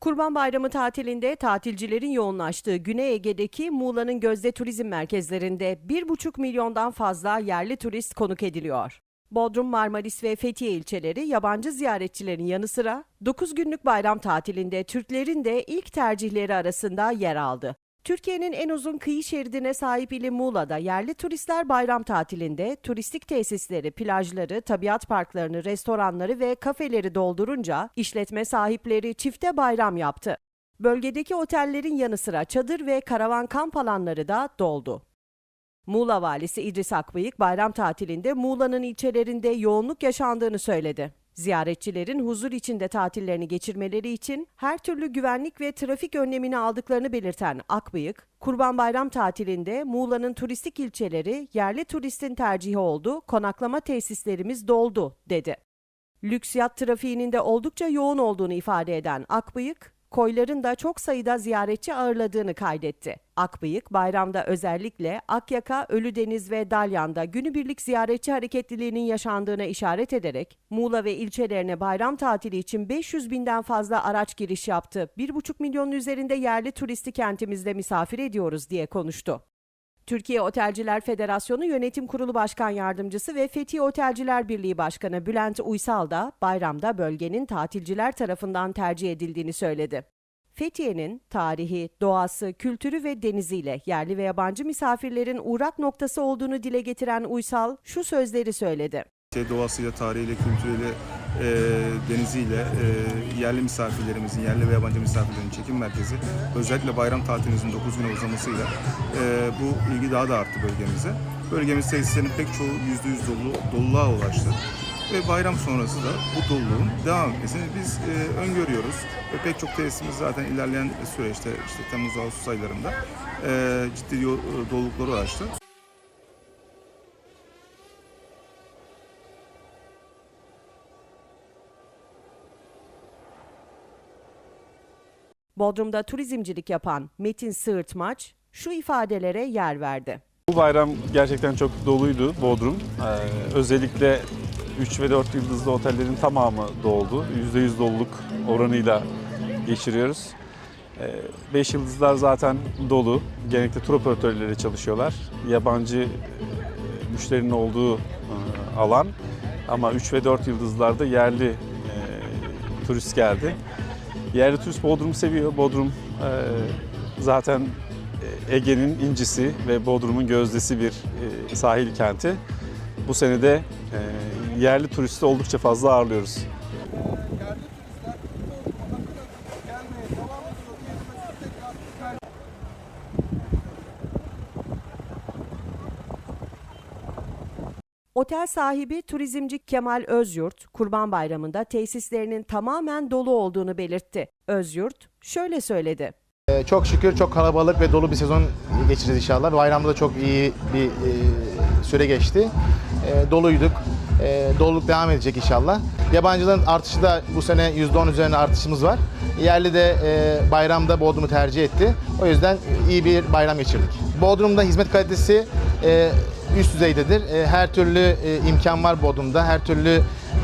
Kurban Bayramı tatilinde tatilcilerin yoğunlaştığı Güney Ege'deki Muğla'nın gözde turizm merkezlerinde 1,5 milyondan fazla yerli turist konuk ediliyor. Bodrum, Marmaris ve Fethiye ilçeleri yabancı ziyaretçilerin yanı sıra 9 günlük bayram tatilinde Türklerin de ilk tercihleri arasında yer aldı. Türkiye'nin en uzun kıyı şeridine sahip ili Muğla'da yerli turistler bayram tatilinde turistik tesisleri, plajları, tabiat parklarını, restoranları ve kafeleri doldurunca işletme sahipleri çifte bayram yaptı. Bölgedeki otellerin yanı sıra çadır ve karavan kamp alanları da doldu. Muğla valisi İdris Akbıyık bayram tatilinde Muğla'nın ilçelerinde yoğunluk yaşandığını söyledi. Ziyaretçilerin huzur içinde tatillerini geçirmeleri için her türlü güvenlik ve trafik önlemini aldıklarını belirten Akbıyık, Kurban Bayram tatilinde Muğla'nın turistik ilçeleri yerli turistin tercihi oldu, konaklama tesislerimiz doldu, dedi. Lüks yat trafiğinin de oldukça yoğun olduğunu ifade eden Akbıyık, koyların da çok sayıda ziyaretçi ağırladığını kaydetti. Akbıyık bayramda özellikle Akyaka, Ölüdeniz ve Dalyan'da günübirlik ziyaretçi hareketliliğinin yaşandığına işaret ederek Muğla ve ilçelerine bayram tatili için 500 binden fazla araç giriş yaptı. 1,5 milyonun üzerinde yerli turisti kentimizde misafir ediyoruz diye konuştu. Türkiye Otelciler Federasyonu Yönetim Kurulu Başkan Yardımcısı ve Fethiye Otelciler Birliği Başkanı Bülent Uysal da bayramda bölgenin tatilciler tarafından tercih edildiğini söyledi. Fethiye'nin tarihi, doğası, kültürü ve deniziyle yerli ve yabancı misafirlerin uğrak noktası olduğunu dile getiren Uysal şu sözleri söyledi. Şey, doğasıyla, tarihiyle, kültürüyle, e, deniziyle e, yerli misafirlerimizin, yerli ve yabancı misafirlerin çekim merkezi özellikle bayram tatilimizin 9 güne uzamasıyla e, bu ilgi daha da arttı bölgemize. Bölgemiz tesislerinin pek çoğu %100 dolu, doluluğa ulaştı. Ve bayram sonrası da bu doluluğun devam etmesini biz e, öngörüyoruz. Ve pek çok tesisimiz zaten ilerleyen süreçte işte Temmuz-Ağustos aylarında e, ciddi yo- dolulukları ulaştı. Bodrum'da turizmcilik yapan Metin Sığırtmaç şu ifadelere yer verdi. Bu bayram gerçekten çok doluydu Bodrum. Ee, özellikle 3 ve 4 yıldızlı otellerin tamamı doldu. %100 doluluk oranıyla geçiriyoruz. 5 yıldızlar zaten dolu. Genellikle tur operatörleri çalışıyorlar. Yabancı e, müşterinin olduğu e, alan. Ama 3 ve 4 yıldızlarda yerli e, turist geldi. Yerli turist Bodrum'u seviyor. Bodrum e, zaten Ege'nin incisi ve Bodrum'un gözdesi bir e, sahil kenti. Bu sene de e, yerli turisti oldukça fazla ağırlıyoruz. Otel sahibi turizmci Kemal Özyurt, Kurban Bayramı'nda tesislerinin tamamen dolu olduğunu belirtti. Özyurt şöyle söyledi. Ee, Çok şükür çok kalabalık ve dolu bir sezon geçireceğiz inşallah. Bayramda da çok iyi bir e, süre geçti. E, doluyduk. E, doluluk devam edecek inşallah. Yabancıların artışı da bu sene %10 üzerine artışımız var. Yerli de e, bayramda Bodrum'u tercih etti. O yüzden iyi bir bayram geçirdik. Bodrum'da hizmet kalitesi e, üst düzeydedir. E, her türlü e, imkan var Bodrum'da. Her türlü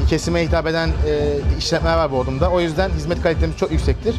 kesime hitap eden e, işletmeler var Bodrum'da. O yüzden hizmet kalitemiz çok yüksektir.